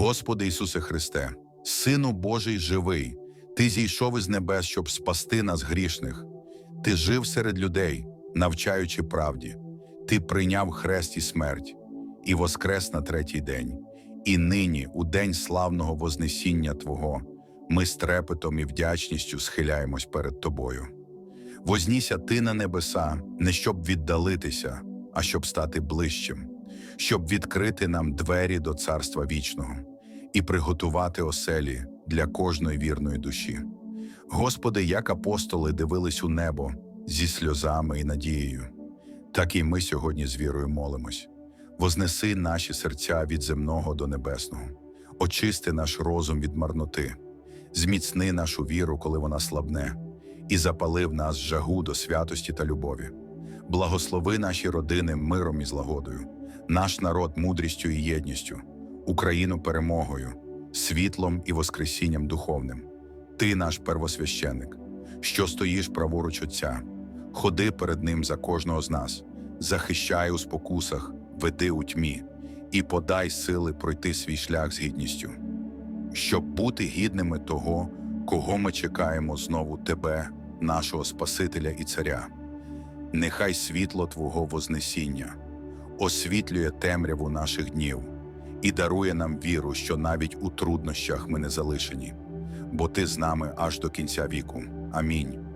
Господи Ісусе Христе, Сину Божий живий, Ти зійшов із небес, щоб спасти нас грішних. Ти жив серед людей, навчаючи правді. Ти прийняв хрест і смерть, і воскрес на третій день. І нині, у день славного Вознесіння Твого, ми з трепетом і вдячністю схиляємось перед Тобою. Вознісся Ти на небеса, не щоб віддалитися, а щоб стати ближчим, щоб відкрити нам двері до Царства Вічного і приготувати оселі для кожної вірної душі. Господи, як апостоли дивились у небо зі сльозами і надією, так і ми сьогодні з вірою молимось. Вознеси наші серця від земного до небесного, очисти наш розум від марноти, зміцни нашу віру, коли вона слабне, і запали в нас жагу до святості та любові. Благослови наші родини миром і злагодою, наш народ мудрістю і єдністю, Україну перемогою, світлом і воскресінням духовним. Ти наш первосвященик, що стоїш праворуч Отця, ходи перед Ним за кожного з нас, захищай у спокусах, веди у тьмі і подай сили пройти свій шлях з гідністю, щоб бути гідними того, кого ми чекаємо знову Тебе, нашого Спасителя і Царя. Нехай світло Твого Вознесіння освітлює темряву наших днів і дарує нам віру, що навіть у труднощах ми не залишені, бо Ти з нами аж до кінця віку. Амінь.